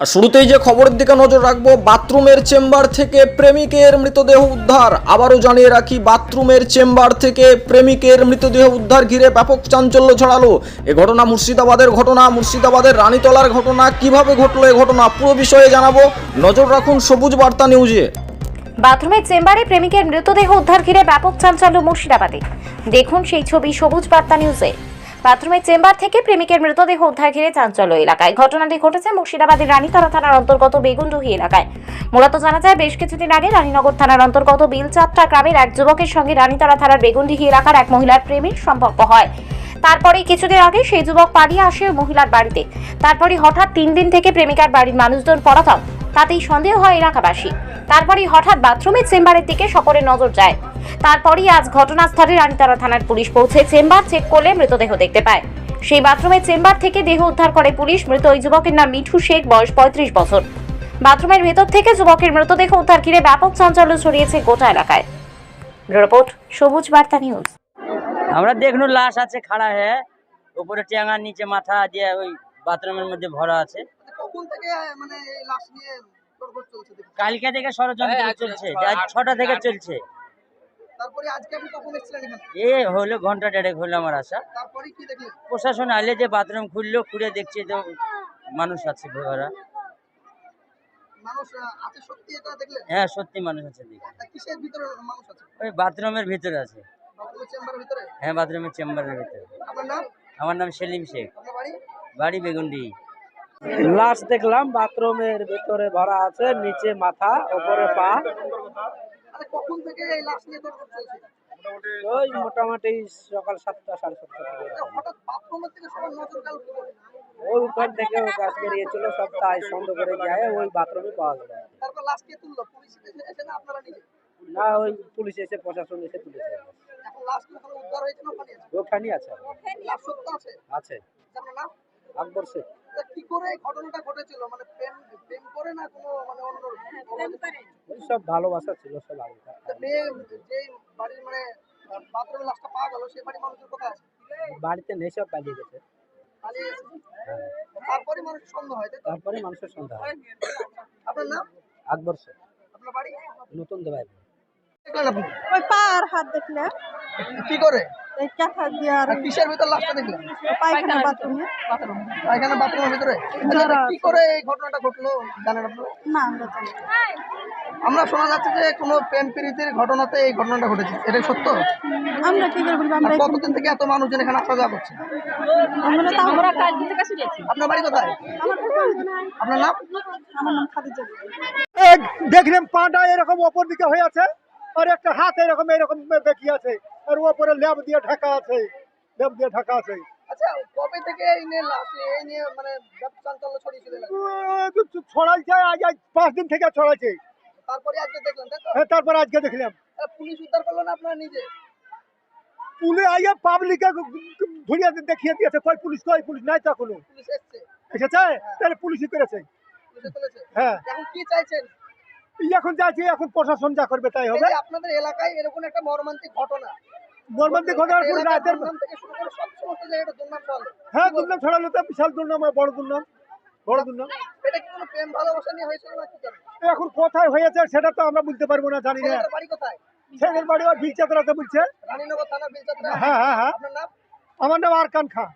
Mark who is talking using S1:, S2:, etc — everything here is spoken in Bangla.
S1: আর শুরুতেই যে খবরের দিকে নজর রাখব, বাথরুমের চেম্বার থেকে প্রেমিকের মৃতদেহ উদ্ধার। আবারও জানিয়ে রাখি, বাথরুমের চেম্বার থেকে প্রেমিকের মৃতদেহ উদ্ধার ঘিরে ব্যাপক চাঞ্চল্য ছড়ালো। এ ঘটনা মুর্শিদাবাদের ঘটনা, মুর্শিদাবাদের রানীতলার ঘটনা, কীভাবে ঘটলো এ ঘটনা, পুরো বিষয়ে জানাব। নজর রাখুন সবুজ বার্তা নিউজে।
S2: বাথরুমের চেম্বারে প্রেমিকের মৃতদেহ উদ্ধার ঘিরে ব্যাপক চাঞ্চল্য মুর্শিদাবাদে। দেখুন সেই ছবি সবুজ বার্তা নিউজে। বাথরুমের চেম্বার থেকে প্রেমিকের মৃতদেহ উদ্ধার ঘিরে চাঞ্চল্য এলাকায়। ঘটনাটি ঘটেছে মুর্শিদাবাদের রানীতলা থানার অন্তর্গত বেগুনডুহি এলাকায়। মূলত জানা যায়, বেশ কিছুদিন আগে রানীনগর থানার অন্তর্গত বিলচাত্রা গ্রামের এক যুবকের সঙ্গে রানীতলা থানার বেগুনডিহি এলাকার এক মহিলার প্রেমের সম্পর্ক হয়। তারপরে কিছুদিন আগে সেই যুবক পালিয়ে আসে মহিলার বাড়িতে। তারপরে হঠাৎ তিন দিন থেকে প্রেমিকার বাড়ির মানুষজন পড়াতাম তাতেই সন্দেহ হয় এলাকাবাসী। তারপরেই হঠাৎ বাথরুমের চেম্বারের দিকে সকলের নজর যায়। তারপরই আজ ঘটনাস্থলে রানীতারা থানার পুলিশ পৌঁছে চেম্বার চেক করলে মৃতদেহ দেখতে পায়। সেই বাথরুমের চেম্বার থেকে দেহ উদ্ধার করে পুলিশ। মৃত ওই যুবকের নাম মিঠু শেখ বয়স পঁয়ত্রিশ বছর। বাথরুমের ভেতর থেকে যুবকের মৃতদেহ উদ্ধার ঘিরে ব্যাপক চাঞ্চল্য ছড়িয়েছে গোটা এলাকায়। রিপোর্ট সবুজ বার্তা নিউজ।
S3: আমরা দেখলু লাশ আছে খাড়া হয়ে। উপরে টেঙার নিচে মাথা দিয়ে ওই বাথরুমের মধ্যে ভরা আছে।
S4: মানে এই লাশ নিয়ে তোড়জোড় চলছে দেখি
S3: কালকে থেকে ষড়যন্ত্র চলছে ছটা থেকে চলছে।
S4: তারপরে আজকে আপনি কখন এসেছিলেন এখানে
S3: এ হলো ঘণ্টা দেড়েক হলো আমার আশা
S4: তারপরে কি দেখলেন?
S3: প্রশাসন আলে যে বাথরুম খুললো খুলে দেখছে তো মানুষ আছে ভরা
S4: মানুষ আছে সত্যি এটা দেখলেন?
S3: হ্যাঁ সত্যি মানুষ আছে দেখি
S4: তা কিসের ভিতরে মানুষ আছে?
S3: ওই বাথরুমের ভিতরে আছে।
S4: বাথরুমের চেম্বারের ভিতরে?
S3: হ্যাঁ বাথরুমের চেম্বারের ভিতরে।
S4: আপনার নাম?
S3: আমার নাম সেলিম শেখ।
S4: আপনার বাড়ি?
S3: বাড়ি বেগুন্ডি।
S5: লাশ দেখলাম বাথরুমের ভিতরে ভরা আছে নিচে মাথা ওপরে পা।
S4: কখন থেকে এই লাশ নিয়ে তোড়জোড় চলছে?
S5: ওই মোটামুটি সকাল সাতটা সাড়ে সাতটা থেকে।
S4: এটা হঠাৎ বাথরুমের থেকে সবার নজর গেল
S5: ওই উঠান থেকে গাছ বেরিয়েছিল সব তাই সন্দেহ করে যায় ওই বাথরুমে পাওয়া গেল।
S4: তারপর লাশ তুললো? পুলিশ এসে এসে না আপনারা নিজে?
S5: না ওই পুলিশ এসে প্রশাসন এসে তুলেছে
S4: এখন লাশ কি ওখানে উদ্ধার হয়েছে না ওখানে আছে
S5: ওখানেই আছে।
S4: লাশ সত্য আছে?
S5: আছে।
S4: আপনার নাম
S5: আকবর শেখ।
S4: কি করে ঘটনাটা ঘটেছিল? মানে প্রেম প্রেম করে না কোনো মানে অন্য
S5: ওই সব ভালোবাসা ছিল সব আগে
S4: মেয়ে যে বাড়ির মানে বাথরুমে লাশটা পাওয়া গেল সেই বাড়ির মানুষের কোথায় আছে?
S5: বাড়িতে নেই সব পালিয়ে গেছে।
S4: পালিয়ে গেছে? তারপরে মানুষ সন্দেহ হয়
S5: তারপরে মানুষের সন্ধ্যা হয়।
S4: আপনার নাম?
S5: আকবর শেখ
S4: আপনার বাড়ি?
S5: নতুন দেবাই।
S6: ওই পা আর হাত দেখলে
S4: কি করে?
S6: এই চাকা দিয়ে আর
S4: আর কিসের ভিতর লাশটা দেখলেন
S6: পায়খানা বাথরুমে।
S4: বাথরুম। এখানে বাথরুমের ভিতরে? কি করে এই ঘটনাটা ঘটলো জানেন আপনারা?
S6: না আমরা জানি
S4: আমরা শোনা যাচ্ছে যে কোনো প্রেম প্রীতির ঘটনাতে এই ঘটনাটা ঘটেছে। এটা সত্য?
S6: আমরা কি করে বলব? আমরা
S4: কতদিন থেকে এত মানুষজন এখানে আসা যাওয়া করছে?
S6: আমরা তো আমরা
S4: আপনার বাড়ি কোথায়? আপনার নাম?
S6: আমার নাম খাদিজা।
S7: দেখলাম পাটা এরকম ওপর দিকে হয়ে আছে আর একটা হাত এরকম এরকম বেঁকিয়ে আছে। আর ওপরে ল্যাব দিয়ে ঢাকা আছে ল্যাব দিয়ে ঢাকা আছে।
S4: আচ্ছা কবে থেকে এই নিয়ে এই নিয়ে মানে চাঞ্চল্য ছড়িয়েছিল
S7: ছড়াইছে আজ আজ পাঁচ দিন থেকে ছড়াইছে।
S4: তারপরে আজকে দেখলেন তাই
S7: হ্যাঁ, তারপর আজকে দেখলাম।
S4: পুলিশ উদ্ধার করল না আপনারা নিজে?
S7: পুলে আইয়া পাবলিকে ধরিয়ে দেখিয়ে দিয়েছে কই পুলিশ কই পুলিশ নাই তা কোনো
S4: পুলিশ এসছে?
S7: এসেছে? তাহলে পুলিশই করেছে।
S4: পুলিশে
S7: হ্যাঁ।
S4: এখন কি চাইছেন?
S7: এখন যাচ্ছে এখন প্রশাসন যা করবে তাই হবে।
S4: আপনাদের এলাকায় এরকম একটা মর্মান্তিক ঘটনা।
S7: মর্মান্তিক রাতের
S4: দুর্নাম দুর্নাম
S7: হ্যাঁ ছড়ালো তো বিশাল বড় বড় এখন কোথায় হয়েছে সেটা তো আমরা বলতে পারব না জানি না।
S4: বাড়ি কোথায়?
S7: ছেলের বাড়ি ওই বিলচাতরাতে বলছে। হ্যাঁ হ্যাঁ হ্যাঁ।
S4: নাম?
S7: আমার নাম আরকান খাঁ।